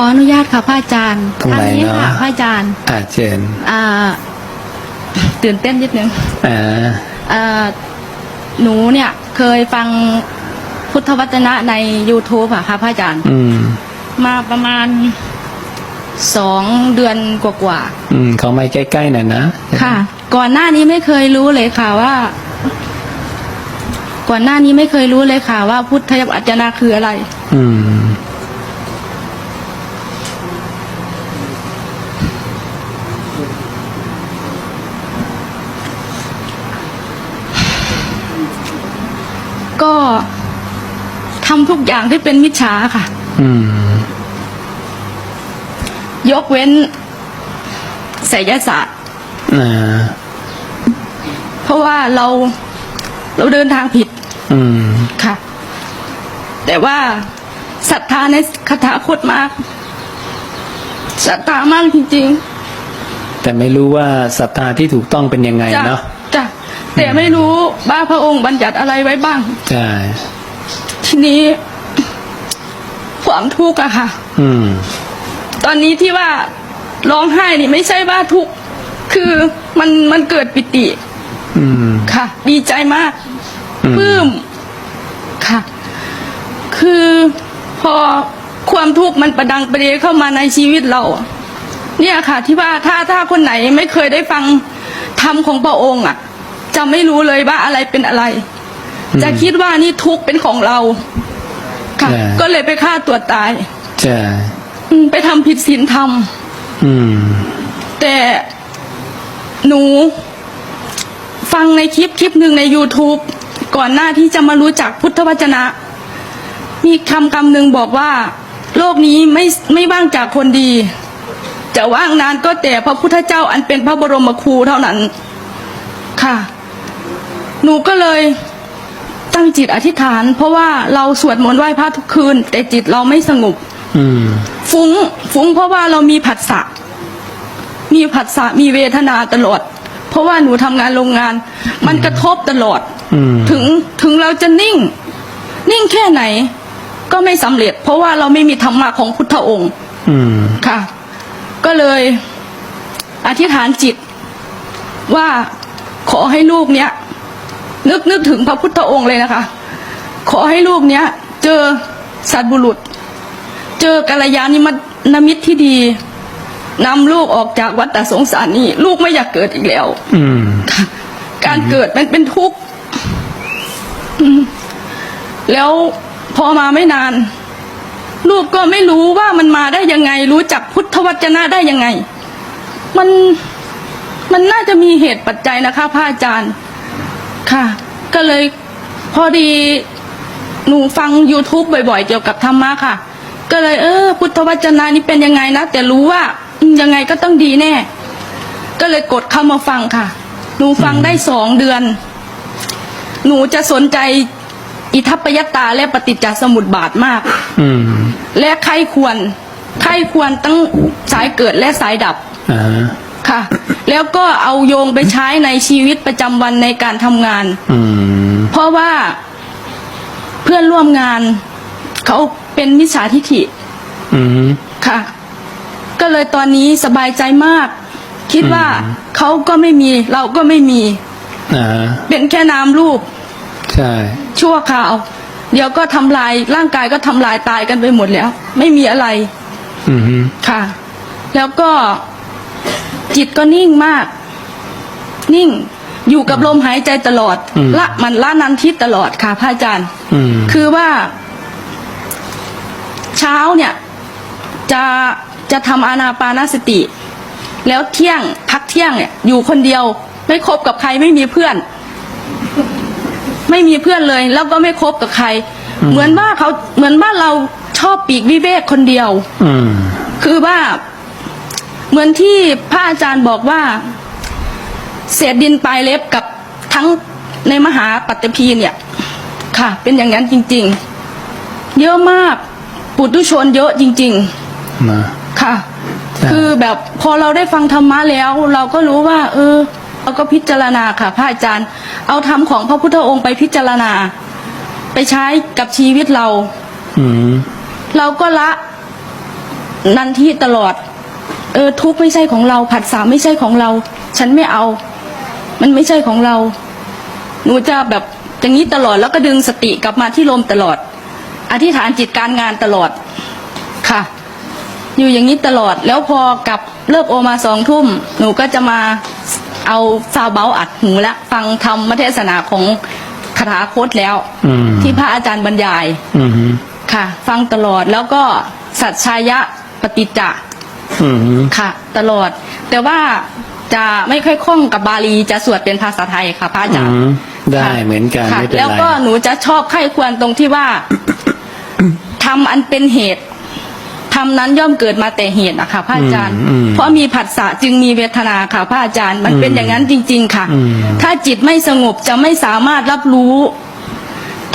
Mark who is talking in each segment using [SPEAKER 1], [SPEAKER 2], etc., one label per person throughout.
[SPEAKER 1] ออนุญาตค่ะพระอาจารย์
[SPEAKER 2] ตรงไหน
[SPEAKER 1] อันี้
[SPEAKER 2] เนาะ
[SPEAKER 1] ค่ะพระอาจารย์
[SPEAKER 2] อาเจน
[SPEAKER 1] อ่าตื่นเต้นนิดนึง
[SPEAKER 2] อ่า
[SPEAKER 1] อ่าหนูเนี่ยเคยฟังพุทธวจนะใน YouTube อะค่ะพระอาจารย์
[SPEAKER 2] อืม
[SPEAKER 1] มาประมาณสองเดือนกว่า
[SPEAKER 2] อืมเขาไม่ใกล้ๆหน่อยนะ
[SPEAKER 1] ๆค่ะ ก่อนหน้านี้ไม่เคยรู้เลยค่ะว่า ก่อนหน้านี้ไม่เคยรู้เลยค่ะว่า พุทธวจนะคืออะไร
[SPEAKER 2] อืม
[SPEAKER 1] ก็ทำทุกอย่างที่เป็นมิจฉาค่ะ
[SPEAKER 2] อืม
[SPEAKER 1] ยกเว้นไสยศาสตร์
[SPEAKER 2] อ่า
[SPEAKER 1] เพราะว่าเราเราเดินทางผิด
[SPEAKER 2] อืม
[SPEAKER 1] ค่ะ แต่ว่าศรัทธาในคาถาพุทธมากศรัทธามากจริง
[SPEAKER 2] แต่ไม่รู้ว่าศรัทธาที่ถูกต้องเป็นยังไง
[SPEAKER 1] ๆจ้ะ
[SPEAKER 2] เนาะ
[SPEAKER 1] จ้ะ แต่ไม่รู้ว่าพระองค์บัญญัติอะไรไว้บ้าง
[SPEAKER 2] ใช่
[SPEAKER 1] ทีนี้ความทุกข์อะค่ะ
[SPEAKER 2] อืม
[SPEAKER 1] ตอนนี้ที่ว่าร้องไห้นี่ไม่ใช่ว่าทุกข์คือมันมันเกิดปิติ
[SPEAKER 2] อืม
[SPEAKER 1] ค่ะ ดีใจมาก
[SPEAKER 2] อืม
[SPEAKER 1] ปลื้มค่ะ คือพอความทุกข์มันประดังประเดเข้ามาในชีวิตเราอะเนี่ยค่ะ ที่ว่าถ้าถ้าคนไหนไม่เคยได้ฟังธรรมของพระองค์อะ จะไม่รู้เลยว่าอะไรเป็นอะไร จะคิดว่านี่ทุกข์เป็นของเรา ค่ะ ก็เลยไปฆ่าตัวตาย
[SPEAKER 2] ใช่
[SPEAKER 1] อืมไปทำผิดศีลธรรม
[SPEAKER 2] อืม
[SPEAKER 1] แต่หนู ฟังในคลิปคลิปหนึ่งใน YouTube ก่อนหน้าที่จะมารู้จักพุทธวจนะ มีคำคำหนึ่งบอกว่า โลกนี้ไม่ไม่ว่างจากคนดี จะว่างนานก็แต่พระพุทธเจ้าอันเป็นพระบรมครูเท่านั้น ค่ะ หนูก็เลยตั้งจิตอธิษฐาน เพราะว่าเราสวดมนต์ไหว้พระทุกคืน แต่จิตเราไม่สงบ
[SPEAKER 2] อืม
[SPEAKER 1] ฟุ้งฟุ้งเพราะว่าเรามีผัสสะมีผัสสะมีเวทนาตลอด เพราะว่าหนูทำงานโรงงาน มันกระทบตลอด
[SPEAKER 2] อืม
[SPEAKER 1] ถึงถึงเราจะนิ่ง นิ่งแค่ไหน ก็ไม่สำเร็จ เพราะว่าเราไม่มีธรรมะของพุทธองค์
[SPEAKER 2] อืม
[SPEAKER 1] ค่ะ ก็เลยอธิษฐานจิตว่าขอให้ลูกเนี้ย นึกนึกถึงพระพุทธองค์เลยนะคะ ขอให้ลูกเนี้ย เจอสัตว์บุรุษ เจอกัลยาณมิตรนมิตรที่ดีนำลูกออกจากวัฏสงสารนี้ลูกไม่อยากเกิดอีกแล้ว
[SPEAKER 2] อืม
[SPEAKER 1] ค่ะการเกิดมันเป็นทุกข์อืมแล้วพอมาไม่นาน ลูกก็ไม่รู้ว่ามันมาได้ยังไง รู้จักพุทธวจนะได้ยังไง มันมันน่าจะมีเหตุปัจจัยนะคะพระอาจารย์ ค่ะ ก็เลยพอดีหนูฟัง YouTube บ่อยๆ เกี่ยวกับธรรมะค่ะ ก็เลยเออ พุทธวจนะนี่เป็นยังไงนะแต่รู้ว่าอืมยังไงก็ต้องดีแน่ ก็เลยกดเข้ามาฟังค่ะ หนูฟังได้สองเดือน หนูจะสนใจอิทัปปยตาและปฏิจจสมุปบาทมาก
[SPEAKER 2] อืม
[SPEAKER 1] และใครควร ใครควรตั้งสายเกิดและสายดับ
[SPEAKER 2] อ่า
[SPEAKER 1] ค่ะ แล้วก็เอาโยงไปใช้ในชีวิตประจำวันในการทำงาน
[SPEAKER 2] อืม
[SPEAKER 1] เพราะว่าเพื่อนร่วมงาน เขาเป็นมิจฉาทิฐิ
[SPEAKER 2] อืม
[SPEAKER 1] ค่ะ ก็เลยตอนนี้สบายใจมาก คิดว่า
[SPEAKER 2] อืม
[SPEAKER 1] เขาก็ไม่มี เราก็ไม่มี
[SPEAKER 2] อ่า
[SPEAKER 1] เป็นแค่น้ำรูป
[SPEAKER 2] ใช่
[SPEAKER 1] ชั่วคราว เดี๋ยวก็ทำลายร่างกายก็ทำลายตายกันไปหมดแล้ว ไม่มีอะไร
[SPEAKER 2] อืม
[SPEAKER 1] ค่ะ แล้วก็ จิตก็นิ่งมาก นิ่ง อยู่กับลมหายใจตลอด ละมันละนันทิตตลอดค่ะพระอาจารย์
[SPEAKER 2] อืม
[SPEAKER 1] คือว่า เช้าเนี่ย จะจะทำอานาปานสติ แล้วเที่ยงพักเที่ยงเนี่ย อยู่คนเดียว ไม่คบกับใครไม่มีเพื่อน ไม่มีเพื่อนเลย แล้วก็ไม่คบกับใคร เหมือนว่าเขาเหมือนบ้านเราชอบปีกวิเวกคนเดียว
[SPEAKER 2] อืม
[SPEAKER 1] คือว่า เหมือนที่พระอาจารย์บอกว่า เศษดินปลายเล็บกับทั้งในมหาปัตตภีเนี่ย ค่ะ เป็นอย่างนั้นจริง ๆ เยอะมากปุถุชนเยอะจริง
[SPEAKER 2] มา
[SPEAKER 1] ๆค่ะ
[SPEAKER 2] ใช่
[SPEAKER 1] คือแบบพอเราได้ฟังธรรมะแล้ว เราก็รู้ว่า เออ เราก็พิจารณาค่ะ พระอาจารย์ เอาธรรมของพระพุทธองค์ไปพิจารณา ไปใช้กับชีวิตเรา
[SPEAKER 2] อืม
[SPEAKER 1] เราก็ละนันทีตลอด เออทุกข์ไม่ใช่ของเรา ผัสสะไม่ใช่ของเรา ฉันไม่เอา มันไม่ใช่ของเรา หนูจะแบบอย่างนี้ตลอดแล้วก็ดึงสติกลับมาที่ลมตลอด อธิษฐานจิตการงานตลอดค่ะ อยู่อย่างนี้ตลอดแล้วพอกลับเลิกโอมาสองทุ่ม หนูก็จะมาเอาซาวเบาอัดหูและฟังธรรมเทศนาของคาถาโคตแล้ว
[SPEAKER 2] อืม
[SPEAKER 1] ที่พระอาจารย์บรรยาย
[SPEAKER 2] อืม
[SPEAKER 1] ค่ะ ฟังตลอดแล้วก็สัจชายะปฏิจจะ
[SPEAKER 2] อืม
[SPEAKER 1] ค่ะ ตลอด แต่ว่าจะไม่ค่อยคล่องกับบาลีจะสวดเป็นภาษาไทยค่ะพระอาจารย์
[SPEAKER 2] อืมได้
[SPEAKER 1] ค่ะ
[SPEAKER 2] เหมือนกัน
[SPEAKER 1] ค่ะ
[SPEAKER 2] ไม่เป็น
[SPEAKER 1] แล้ว
[SPEAKER 2] ไร
[SPEAKER 1] ก็หนูจะชอบไข้ควรตรงที่ว่าทำอันเป็นเหตุทำนั้นย่อมเกิดมาแต่เหตุนะคะพระอาจารย์
[SPEAKER 2] อืมอืม
[SPEAKER 1] เพราะมีผัสสะจึงมีเวทนาค่ะพระอาจารย์ มันเป็น
[SPEAKER 2] อืม
[SPEAKER 1] อย่างนั้นจริง ๆ ค่ะ
[SPEAKER 2] อืม
[SPEAKER 1] ถ้าจิตไม่สงบจะไม่สามารถรับรู้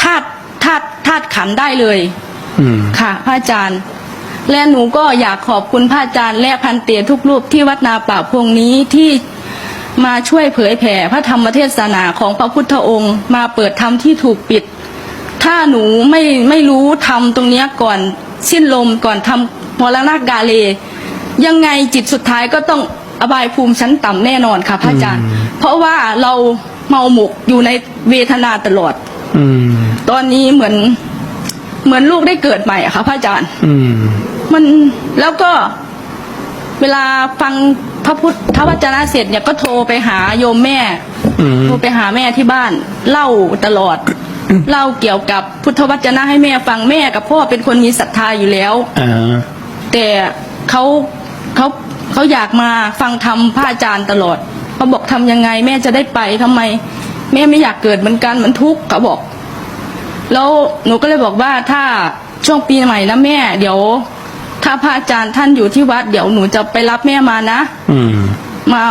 [SPEAKER 1] ธาตุธาตุธาตุขันธ์ได้เลย
[SPEAKER 2] อืม
[SPEAKER 1] ค่ะ พระอาจารย์ และหนูก็อยากขอบคุณพระอาจารย์และพันเตียทุกรูปที่วัดนาป่าพงนี้ที่มาช่วยเผยแผ่พระธรรมเทศนาของพระพุทธองค์ มาเปิดธรรมที่ถูกปิด ถ้าหนูไม่ไม่รู้ทำตรงเนี้ยก่อนสิ้นลมก่อนทำมรณกาเล ยังไงจิตสุดท้ายก็ต้องอบายภูมิชั้นต่ำแน่นอนค่ะพระอาจารย์ เพราะว่าเราเมาหมกอยู่ในเวทนาตลอด
[SPEAKER 2] อืม
[SPEAKER 1] ตอนนี้เหมือน เหมือนลูกได้เกิดใหม่อะค่ะพระอาจารย์
[SPEAKER 2] อืม
[SPEAKER 1] มันแล้วก็เวลาฟังพระพุทธวจนะเสร็จเนี่ยก็โทรไปหาโยมแม่
[SPEAKER 2] อืม
[SPEAKER 1] โทรไปหาแม่ที่บ้าน เล่าตลอด เล่าเกี่ยวกับพุทธวจนะให้แม่ฟังแม่กับพ่อเป็นคนมีศรัทธาอยู่แล้ว
[SPEAKER 2] อ่า
[SPEAKER 1] แต่เขาเขาเขาอยากมาฟังธรรมพระอาจารย์ตลอดเขาบอกทำยังไงแม่จะได้ไปทำไม แม่ไม่อยากเกิดเหมือนกันมันทุกข์เขาบอก แล้วหนูก็เลยบอกว่าถ้าช่วงปีใหม่นะแม่ เดี๋ยว ถ้าพระอาจารย์ท่านอยู่ที่วัด เดี๋ยวหนูจะไปรับแม่มานะ
[SPEAKER 2] อืม
[SPEAKER 1] มา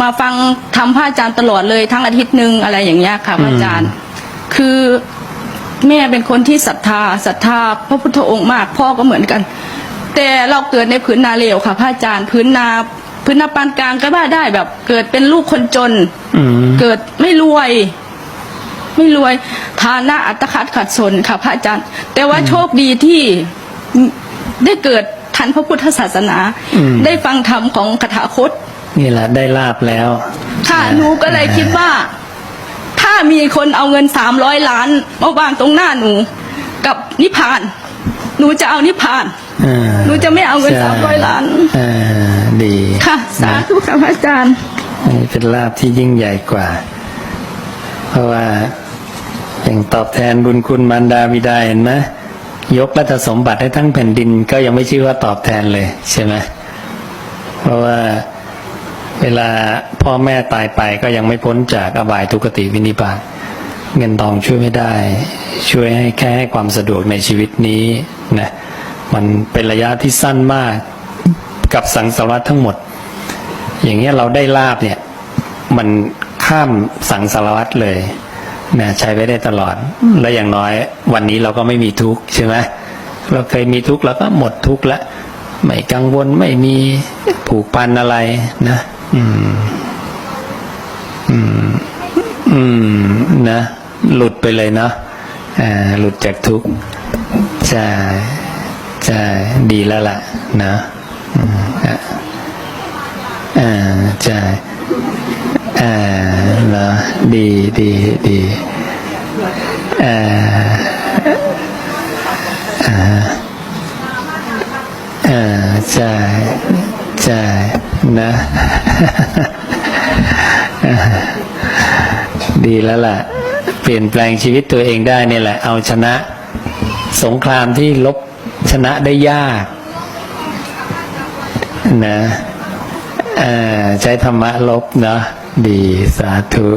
[SPEAKER 1] มาฟังทำพระอาจารย์ตลอดเลยทั้งอาทิตย์หนึ่งอะไรอย่างเงี้ยค่ะพระอาจารย์ คือแม่เป็นคนที่ศรัทธาศรัทธาพระพุทธองค์มากพ่อก็เหมือนกัน แต่เราเกิดในพื้นนาเลวค่ะพระอาจารย์พื้นนาพื้นนาปานกลางก็ว่าได้แบบ เกิดเป็นลูกคนจน
[SPEAKER 2] อืม
[SPEAKER 1] เกิดไม่รวย ไม่รวย ฐานะอัตคัดขัดสนค่ะพระอาจารย์ แต่ว่าโชคดีที่ได้เกิดทันพระพุทธศาสนา
[SPEAKER 2] อืม
[SPEAKER 1] ได้ฟังธรรมของคาถาคต
[SPEAKER 2] นี่แหละได้ลาบแล้ว
[SPEAKER 1] ค่ะ
[SPEAKER 2] อ่า
[SPEAKER 1] หนูก็เลยคิดว่า ถ้ามีคนเอาเงินสามร้อยล้านมาวางตรงหน้าหนู กับนิพพาน หนูจะเอานิพพาน
[SPEAKER 2] อ่า
[SPEAKER 1] หนูจะไม่เอาเงิน
[SPEAKER 2] ใช่
[SPEAKER 1] สามร้อยล้าน
[SPEAKER 2] อ่าดี
[SPEAKER 1] ค่ะ สาธุค่ะพระอาจารย์
[SPEAKER 2] อันนี้เป็นลาบที่ยิ่งใหญ่กว่า เพราะว่า อย่างตอบแทนบุญคุณมารดาบิดาเห็นไหมยกรัฐสมบัติให้ทั้งแผ่นดินก็ยังไม่ชื่อว่าตอบแทนเลยใช่ไหมเพราะว่าเวลาพ่อแม่ตายไปก็ยังไม่พ้นจากอบายทุกติวินิบาตเงินทองช่วยไม่ได้ ช่วยให้แค่ให้ความสะดวกในชีวิตนี้นะมันเป็นระยะที่สั้นมากกับสังสารวัตทั้งหมด อย่างเงี้ยเราได้ลาบเนี่ย มันข้ามสังสารวัตรเลย นะใช้ไว้ได้ตลอด และอย่างน้อย วันนี้เราก็ไม่มีทุกข์ใช่ไหมเราเคยมีทุกข์แล้วก็หมดทุกข์แล้วไม่กังวลไม่มีผูกพันอะไรนะ อืม อืม อืม นะ หลุดไปเลยเนาะอ่าหลุดจากทุกข์ใช่ใช่ดีแล้วล่ะ นะอืมอะอ่าใช่อ่าเหรอดีดีดีอ่าอ่าอ่า ใช่ใช่นะดีแล้วล่ะ เปลี่ยนแปลงชีวิตตัวเองได้เนี่ยแหละ เอาชนะ สงครามที่ลบชนะได้ยากนะเออใช้ธรรมะลบเนาะดีสาธุ